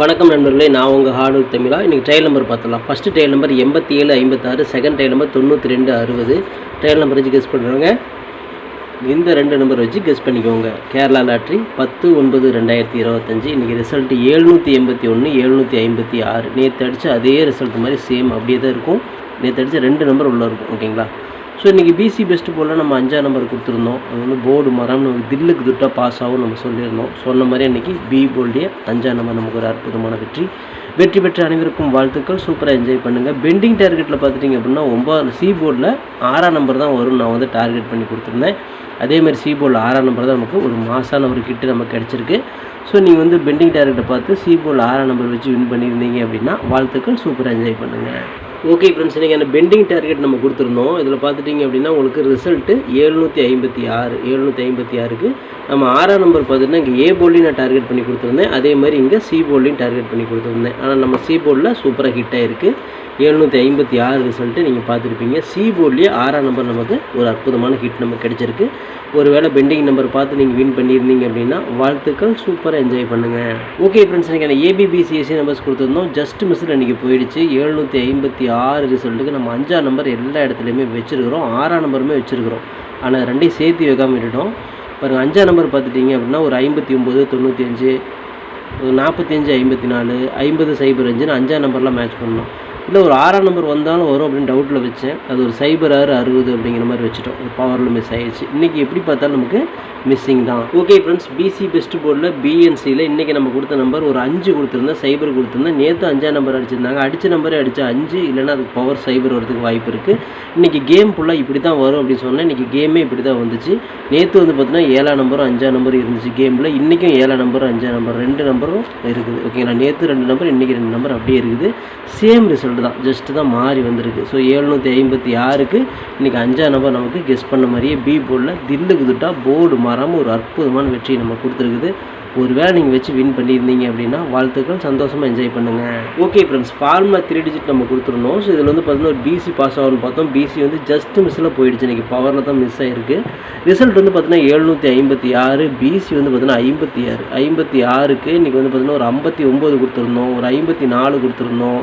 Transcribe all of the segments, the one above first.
வணக்கம் நண்பர்களே நான் உங்கள் ஹார்டு தமிழா. இன்றைக்கி ட்ரையல் நம்பர் பார்த்துலாம் ஃபஸ்ட்டு ட்ரையல் நம்பர் எண்பத்தி ஏழு ஐம்பத்தாறு செகண்ட் ட்ரையல் நம்பர் தொண்ணூற்றி ரெண்டு அறுபது. ட்ரையல் நம்பர் வச்சு கெஸ் பண்ணுறவங்க இந்த ரெண்டு நம்பர் வச்சு கெஸ் பண்ணிக்கோங்க. கேரளா லாட்ரி பத்து ஒன்பது ரெண்டாயிரத்தி இருபத்தஞ்சி. இன்றைக்கி ரிசல்ட் ஏழ்நூற்றி எண்பத்தி ஒன்று எழுநூற்றி ஐம்பத்தி ஆறு. நேற்று அடித்த அதே ரிசல்ட் மாதிரி சேம் அப்படியே தான் இருக்கும். நேற்று அடித்த ரெண்டு நம்பர் உள்ளே இருக்கும் ஓகேங்களா ஸோ இன்றைக்கி பிசி பெஸ்ட் போல் நம்ம அஞ்சாம் நம்பர் கொடுத்துருந்தோம். அது வந்து போர்டு மரம் நமக்கு தில்லுக்கு துட்டாக பாஸ் ஆகும் நம்ம சொல்லியிருந்தோம். சொன்ன மாதிரி இன்றைக்கி பி போல்டே அஞ்சாம் நம்பர் நமக்கு ஒரு அற்புதமான வெற்றி. வெற்றி பெற்ற அனைவருக்கும் வாழ்த்துக்கள். சூப்பராக என்ஜாய் பண்ணுங்கள் பெண்டிங் டார்கெட்டில் பார்த்துட்டிங்க அப்படின்னா ஒம்பது சி போர்டில் ஆறாம் நம்பர் தான் வரும் நான் வந்து டார்கெட் பண்ணி கொடுத்துருந்தேன். அதேமாதிரி சி போர்டில் ஆறாம் நம்பர் தான் நமக்கு ஒரு மாசான ஒரு கிட்டு நமக்கு கிடச்சிருக்கு. ஸோ நீங்கள் வந்து பெண்டிங் டார்கெட்டை பார்த்து சி போர்டில் ஆறாம் நம்பர் வச்சு வின் பண்ணியிருந்தீங்க அப்படின்னா வாழ்த்துக்கள். சூப்பராக என்ஜாய் பண்ணுங்கள் ஓகே ஃப்ரெண்ட்ஸ் இன்றைக்கி அந்த பெண்டிங் டார்கெட் நம்ம கொடுத்துருந்தோம். இதில் பார்த்துட்டிங்க அப்படின்னா உங்களுக்கு ரிசல்ட்டு ஏழ்நூற்றி ஐம்பத்தி ஆறு எழுநூற்றி ஐம்பத்தி ஆறுக்கு நம்ம ஆறாம் நம்பர் பார்த்துட்டுனா இங்கே ஏ போர்ட்லையும் நான் டார்கெட் பண்ணி கொடுத்துருந்தேன். அதே மாதிரி இங்கே சி போர்ட்லையும் டார்கெட் பண்ணி கொடுத்துருந்தேன். ஆனால் நம்ம சி போர்டில் சூப்பராக ஹிட் ஆகிருக்கு ஏழ்நூற்றி ஐம்பத்தி ஆறு ரிசல்ட்டு நீங்கள் பார்த்துருப்பீங்க. சி போர்ட்லேயே ஆறாம் நம்பர் நமக்கு ஒரு அற்புதமான ஹிட் நமக்கு கிடச்சிருக்கு. ஒரு வேளை பெண்டிங் நம்பர் பார்த்து நீங்கள் வின் பண்ணியிருந்தீங்க அப்படின்னா வாழ்த்துக்கள் சூப்பராக என்ஜாய் பண்ணுங்கள் ஓகே ஃப்ரெண்ட்ஸ் எனக்கு ஏபிபிசிஎஸ்சி நம்பர்ஸ் கொடுத்துருந்தோம். ஜஸ்ட் மிஸ்ஸில் இன்றைக்கி போயிடுச்சு. ஏழுநூற்றி ஐம்பத்தி ஆறு ரிசல்ட்டுக்கு நம்ம அஞ்சாம் நம்பர் எல்லா இடத்துலையுமே வச்சுருக்கிறோம். ஆறாம் நம்பருமே வச்சுருக்கிறோம். ஆனால் ரெண்டையும் சேர்த்து வைக்காமல் விட்டுட்டோம். பாருங்கள் அஞ்சாம் நம்பர் பார்த்துட்டிங்க அப்படின்னா ஒரு ஐம்பத்தி ஒம்பது தொண்ணூற்றி அஞ்சு ஒரு நாற்பத்தஞ்சு ஐம்பத்தி நாலு ஐம்பது சைபர் அஞ்சுன்னு அஞ்சாம் நம்பர்லாம் மேட்ச் பண்ணோம் இல்லை ஒரு ஆறாம் நம்பர் வந்தாலும் வரும் அப்படின்னு டவுட்டில் வச்சேன். அது ஒரு சைபர் ஆறு அறுபது அப்படிங்கிற மாதிரி வச்சுட்டோம். ஒரு பவரில் மிஸ் ஆயிடுச்சு. இன்றைக்கி எப்படி பார்த்தாலும் நமக்கு மிஸ்ஸிங் தான். ஓகே ஃப்ரெண்ட்ஸ் பிசி பெஸ்ட் போர்டில் பிஎன்சியில் இன்றைக்கி நம்ம கொடுத்த நம்பர் ஒரு அஞ்சு கொடுத்துருந்தேன் சைபர் கொடுத்துருந்தேன் நேற்று அஞ்சாம் நம்பர் அடிச்சிருந்தாங்க. அடித்த நம்பரே அடித்தா அஞ்சு இல்லைனா அதுக்கு பவர் சைபர் வரதுக்கு வாய்ப்பு இருக்குது இன்றைக்கி கேம் ஃபுல்லாக இப்படி தான் வரும் அப்படின்னு சொன்னேன் இன்றைக்கி கேமே இப்படி தான் வந்துச்சு. நேற்று வந்து பார்த்தீங்கன்னா ஏழாம் நம்பரும் அஞ்சாம் நம்பரும் இருந்துச்சு கேமில் இன்றைக்கும் ஏழாம் நம்பரும் அஞ்சாம் நம்பர் ரெண்டு நம்பரும் இருக்குது. ஓகேங்களா நேற்று ரெண்டு நம்பர் இன்றைக்கி ரெண்டு நம்பர் அப்படியே இருக்குது. சேம் ரிசல்ட் தான் ஜஸ்ட்டு தான் மாறி வந்திருக்கு. ஸோ ஏழ்நூற்றி ஐம்பத்தி ஆறுக்கு இன்றைக்கி அஞ்சாம் நம்பர் நமக்கு கெஸ் பண்ண மாதிரியே பி போர்டில் தில்லுக்கு துட்டா போர்டு மாறாமல் ஒரு அற்புதமான வெற்றியை நம்ம கொடுத்துருக்குது. ஒரு வேளை நீங்கள் வச்சு வின் பண்ணியிருந்தீங்க அப்படின்னா வாழ்த்துக்கள் சந்தோஷமாக என்ஜாய் பண்ணுங்கள் okay friends formula three digit நம்ம கொடுத்துருந்தோம் ஸோ இதில் வந்து பார்த்தீங்கன்னா ஒரு பிசி பாஸ் ஆகும்னு பார்த்தோம். பிசி வந்து ஜஸ்ட் மிஸ்ஸில் போயிடுச்சு. இன்றைக்கி பவரில் தான் மிஸ் ஆகிருக்கு ரிசல்ட் வந்து பார்த்தீங்கன்னா எழுநூற்றி ஐம்பத்தி ஆறு பிசி வந்து பார்த்தீங்கன்னா ஐம்பத்தி ஆறு. ஐம்பத்தி ஆறுக்கு இன்றைக்கி வந்து பார்த்தீங்கன்னா ஒரு ஐம்பத்தி ஒம்பது கொடுத்துருந்தோம். ஒரு ஐம்பத்தி நாலு கொடுத்துருந்தோம்.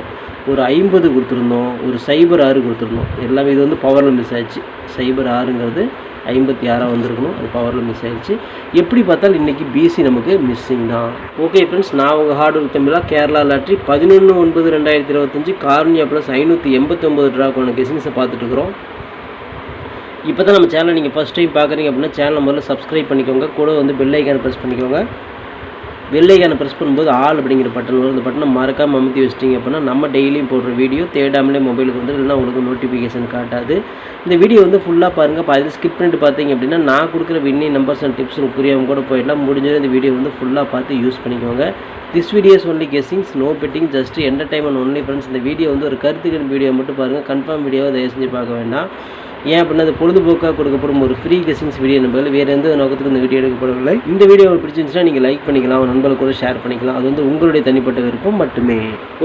ஒரு ஐம்பது கொடுத்துருந்தோம் ஒரு சைபர் ஆறு கொடுத்துருந்தோம். எல்லாமே இது வந்து பவரில் மிஸ் ஆயிடுச்சு. சைபர் ஆறுங்கிறது ஐம்பத்தி ஆறாக வந்திருக்கணும். அது பவரில் மிஸ் ஆயிடுச்சு. எப்படி பார்த்தாலும் இன்றைக்கி பிசி நமக்கு மிஸ்ஸிங் தான். ஓகே ஃப்ரெண்ட்ஸ் நான் உங்கள் ஹார்ட் ஒர்க் தமிழாக கேரளா லாட்ரி பதினொன்று ஒன்பது ரெண்டாயிரத்தி இருபத்தஞ்சி கார்னியா ப்ளஸ் ஐநூற்றி எண்பத்தி ஒம்பது ட்ராக்கான கெசிங்ஸை பார்த்துட்டு இருக்கிறோம். இப்போ தான் நம்ம சேனலை நீங்கள் ஃபஸ்ட் டைம் பார்க்குறீங்க அப்படின்னா சேனலை முதல்ல சப்ஸ்கிரைப் பண்ணிக்கோங்க. கூட வந்து பெல் ஐக்கானை ப்ரெஸ் பண்ணிக்கோங்க. வெள்ளைக்கான ப்ரெஸ் பண்ணும்போது ஆள் அப்படிங்கிற பட்டன் வரும் இந்த பட்டனை மறக்காமல் அமுத்தி வச்சிட்டிங்க அப்படின்னா நம்ம டெய்லியும் போடுற வீடியோ தேடாமலே மொபைலுக்கு வந்து இல்லைன்னா உங்களுக்கு நோட்டிஃபிகேஷன் காட்டாது. இந்த வீடியோ வந்து ஃபுல்லாக பாருங்கள் பாதியில் ஸ்கிப் பண்ணிட்டு பார்த்தீங்க அப்படின்னா நான் கொடுக்குற வின்னி நம்பர்ஸ் அண்ட் டிப்ஸ் புரியாமல் கூட போயிடலாம். முடிஞ்சது இந்த வீடியோ வந்து ஃபுல்லாக பார்த்து யூஸ் பண்ணிக்கோங்க. This videos only guessings no betting just entertainment only friends இந்த வீடியோ வந்து ஒரு கருத்துக்கள் வீடியோ மட்டும் பாருங்கள் கன்ஃபார்ம் வீடியோவை தயவு செஞ்சு பார்க்க வேண்டாம். ஏன் அப்படின்னா அது பொழுதுபோக்காக கொடுக்கப்படும் ஒரு ஃப்ரீ கெஸிங்ஸ் வீடியோ நம்பர் வேறு எந்த நோக்கத்துக்கு இந்த வீடியோ எடுக்கப்படவில்லை. இந்த வீடியோ உங்களுக்கு பிடிச்சிருந்துச்சுன்னா நீங்கள் லைக் பண்ணிக்கலாம். நண்பர்கள் கூட ஷேர் பண்ணிக்கலாம். அது வந்து உங்களுடைய தனிப்பட்ட விருப்பம் மட்டுமே.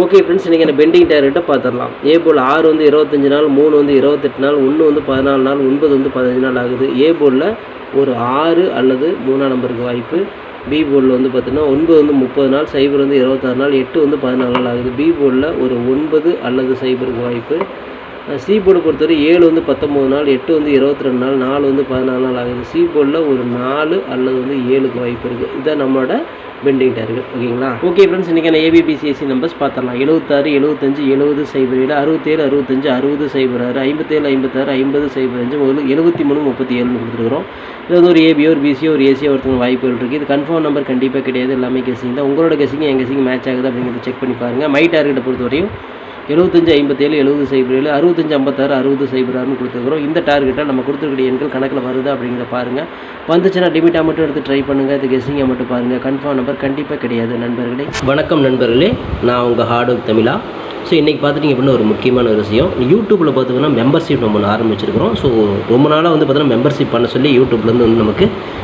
ஓகே ஃப்ரெண்ட்ஸ் இன்றைக்கி நான் பெண்டிங் டேரக்டாக பார்த்துடலாம். ஏ போல் ஆறு வந்து இருபத்தஞ்சு நாள் மூணு வந்து இருபத்தெட்டு நாள் ஒன்று வந்து பதினாலு நாள் ஒன்பது வந்து பதினஞ்சு நாள் ஆகுது. ஏ போலில் ஒரு ஆறு அல்லது மூணாம் நம்பருக்கு வாய்ப்பு பி போர்டில் வந்து பார்த்திங்கன்னா ஒன்பது வந்து முப்பது நாள் சைபர் வந்து இருபத்தாறு நாள் எட்டு வந்து பதினாலு நாள் ஆகுது. பி போர்டில் ஒரு ஒன்பது அல்லது சைபருக்கு வாய்ப்பு சி போர்டு பொறுத்தவரை ஏழு வந்து பத்தொம்போது நாள் எட்டு வந்து இருபத்தி ரெண்டு நாள் நாலு வந்து பதினாலு நாள் ஆகுது. சி போர்டில் ஒரு நாலு அல்லது வந்து ஏழுக்கு வாய்ப்பு இருக்குது இதுதான் நம்மளோட பெண்டிங் டார்கெட் ஓகேங்களா? ஓகே ஃப்ரெண்ட்ஸ் இன்றைக்கான ஏபிபிசிஎஸ்சி நம்பர்ஸ் பார்த்துடலாம். எழுபத்தாறு எழுபத்தஞ்சு எழுபது சைபர் ஏழு அறுபத்தேழு அறுபத்தஞ்சு அறுபது சைபர் ஆறு ஐம்பத்தேழு ஐம்பத்தாறு ஐம்பது சைபர் அஞ்சு முதல் எழுபத்தி மூணு முப்பத்தி ஏழுன்னு கொடுத்துருக்குறோம். இது வந்து ஒரு ஏபியோ ஒரு பிசியோ ஒரு ஏசியோ ஒருத்தவங்க வாய்ப்புகள் இருக்குது இது கன்ஃபார்ம் நம்பர் கண்டிப்பாக கிடையாது. எல்லாமே கெசிங் தான். உங்களோட கெஸிங் என் கசிங்க மேட்ச் ஆகுது அப்படிங்கிறத செக் பண்ணி பாருங்கள் மை டார்கெட்டை பொறுத்தவரையும் எழுபத்தஞ்சு ஐம்பத்தேழு எழுபது சைபர் ஏழு அறுபத்தஞ்சு ஐம்பத்தாறு அறுபது சைபர் ஆறுன்னு கொடுத்துருக்குறோம். இந்த டார்கெட்டை நம்ம கொடுத்துருக்கிற எண்கள் கணக்கில் வருது அப்படிங்கிறத பாருங்கள் வந்துச்சுன்னா லிமிட்டாக மட்டும் எடுத்து ட்ரை பண்ணுங்கள் இது கெஸிங்கை மட்டும் பாருங்கள் கன்ஃபார்ம் நம்பர் கண்டிப்பாக கிடையாது நண்பர்களே. வணக்கம் நண்பர்களே. நான் உங்கள் ஹார்ட் ஒர்க் தமிழா. ஸோ இன்றைக்கி பார்த்துட்டிங்க அப்படின்னா ஒரு முக்கியமான ஒரு விஷயம். யூடியூப்பில் பார்த்தீங்கன்னா மெம்பர்ஷிப் நம்ம ஒன்று ஆரம்பிச்சிருக்கிறோம். ஸோ ரொம்ப நாளாக வந்து பார்த்திங்கன்னா மெம்பர்ஷிப் பண்ண சொல்லி யூடியூப்லேருந்து வந்து நமக்கு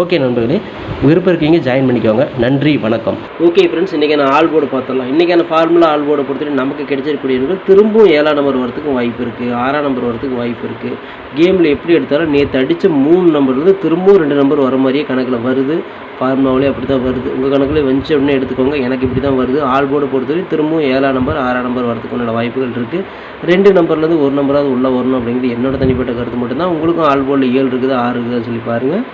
ஓகே நண்பர்களே விருப்பம் இருக்கீங்க ஜாயின் பண்ணிக்கோங்க. நன்றி வணக்கம். ஓகே ஃப்ரெண்ட்ஸ் இன்றைக்கி நான் ஆல் போர்டு பார்த்துடலாம். இன்றைக்கான ஃபார்முலா ஆல் போர்டை பொறுத்தவரை நமக்கு கிடைச்சிருக்கக்கூடிய எண்கள் திரும்பவும் ஏழாம் நம்பர் வரத்துக்கும் வாய்ப்பு இருக்குது ஆறாம் நம்பர் வரத்துக்கும் வாய்ப்பு இருக்குது கேமில் எப்படி எடுத்தாலும் நேற்று அடித்த மூணு நம்பர்லேருந்து திரும்பவும் ரெண்டு நம்பர் வர மாதிரியே கணக்கில் வருது. ஃபார்முலாவிலே அப்படி தான் வருது. உங்கள் கணக்கில் வந்துச்சு அப்படின்னு எடுத்துக்கோங்க. எனக்கு இப்படி தான் வருது. ஆல் போர்டு பொறுத்தவரை திரும்பவும் ஏழாம் நம்பர் ஆறாம் நம்பர் வரதுக்கு வாய்ப்புகள் இருக்குது ரெண்டு நம்பர்லேருந்து ஒரு நம்பராவது உள்ளே வரணும் அப்படிங்கிறது என்னோட தனிப்பட்ட கருத்து மட்டும்தான். உங்களுக்கும் ஆல் போர்டில் ஏழு இருக்குது ஆறு இருக்குதான்னு சொல்லி பாருங்கள்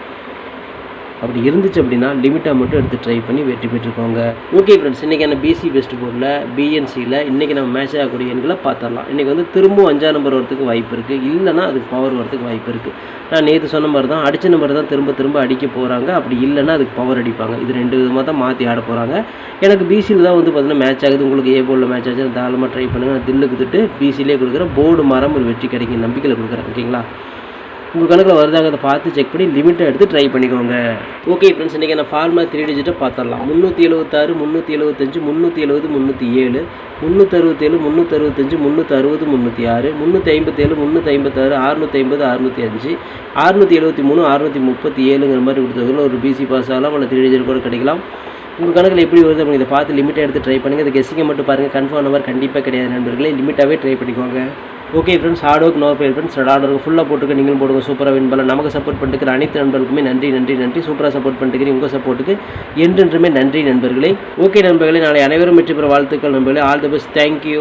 அப்படி இருந்துச்சு அப்படின்னா லிமிட்டாக மட்டும் எடுத்து ட்ரை பண்ணி வெற்றி பெற்றுக்கோங்க ஓகே ஃப்ரெண்ட்ஸ் இன்றைக்கான பிசி பெஸ்ட் போர்டில் பிஎன்சியில் இன்றைக்கி நம்ம மேட்ச் ஆகக்கூடிய எண்களை பார்த்துடலாம். இன்றைக்கி வந்து திரும்பவும் அஞ்சாம் நம்பர் வரத்துக்கு வாய்ப்பு இருக்குது இல்லைன்னா அதுக்கு பவர் வரத்துக்கு வாய்ப்பு இருக்குது நான் நேற்று சொன்ன மாதிரி தான் அடித்த நம்பர் தான் திரும்ப திரும்ப அடிக்க போகிறாங்க அப்படி இல்லைன்னா அதுக்கு பவர் அடிப்பாங்க. இது ரெண்டு விதமாக தான் மாற்றி ஆட போகிறாங்க எனக்கு பிசியில் தான் வந்து பார்த்தீங்கன்னா மேட்ச் ஆகுது. உங்களுக்கு ஏ போர்டில் மேட்ச் ஆச்சு தாராளமாக ட்ரை பண்ணுங்கள் நான் தில்லு குத்துட்டு பிசிலே கொடுக்குறேன். போர்டு மரம் ஒரு வெற்றி கிடைக்கும் நம்பிக்கையில் கொடுக்குறேன். ஓகேங்களா உங்கள் கணக்கில் வருதாங்கிறத பார்த்து செக் பண்ணி லிமிட்டை எடுத்து ட்ரை பண்ணிக்கோங்க. ஓகே ஃப்ரெண்ட்ஸ் இன்றைக்கி நான் ஃபார்முலா த்ரீ டிஜிட்டை பார்த்துடலாம். முந்நூற்றி எழுபத்தாறு முந்நூற்றி எழுபத்தஞ்சு முந்நூற்றி எழுபது முந்நூற்றி ஏழு முந்நூற்றறுபத்தேழு முந்நூற்றறுபத்தஞ்சு முந்நூற்றறுபது முந்நூற்றி ஆறு முந்நூற்றி ஐம்பத்தேழு முந்நூற்றி ஐம்பத்தாறு அறுநூற்றி ஐம்பது அறுநூற்றி அஞ்சு அறுநூற்றி எழுபத்தி மூணு அறுநூற்றி முப்பத்தி ஏழுங்கிற மாதிரி கொடுத்ததுக்குள்ள ஒரு பிசி பாஸ் ஆகலாம். இல்லை த்ரீ டிஜிட் கூட கிடைக்கலாம். உங்கள் கணக்கில் எப்படி வருது அப்படி இதை பார்த்து லிமிட்டாக எடுத்து ட்ரை பண்ணுங்கள் இந்த கெஸ்ஸிங்கை மட்டும் பாருங்கள் கன்ஃபார்ம் நம்பர் கண்டிப்பாக கிடையாது நண்பர்களே. லிமிட்டாகவே ட்ரை பண்ணிக்கோங்க. Okay friends hard work no fail friends work ஃபுல்லாக போட்டுக்க நீங்களும் போடுங்க சூப்பராக வின் பண்ணலாம். நமக்கு சப்போர்ட் பண்ணிட்டு அனைத்து நண்பர்களுக்குமே நன்றி நன்றி நன்றி. சூப்பராக சப்போர்ட் பண்ணிட்டு உங்கள் சப்போர்ட்டுக்கு என்றென்றுமே நன்றி நண்பர்களே. ஓகே நண்பர்களே நாளை அனைவரும் வெற்றி பெற வாழ்த்துக்கள் நண்பர்களே. All the best thank you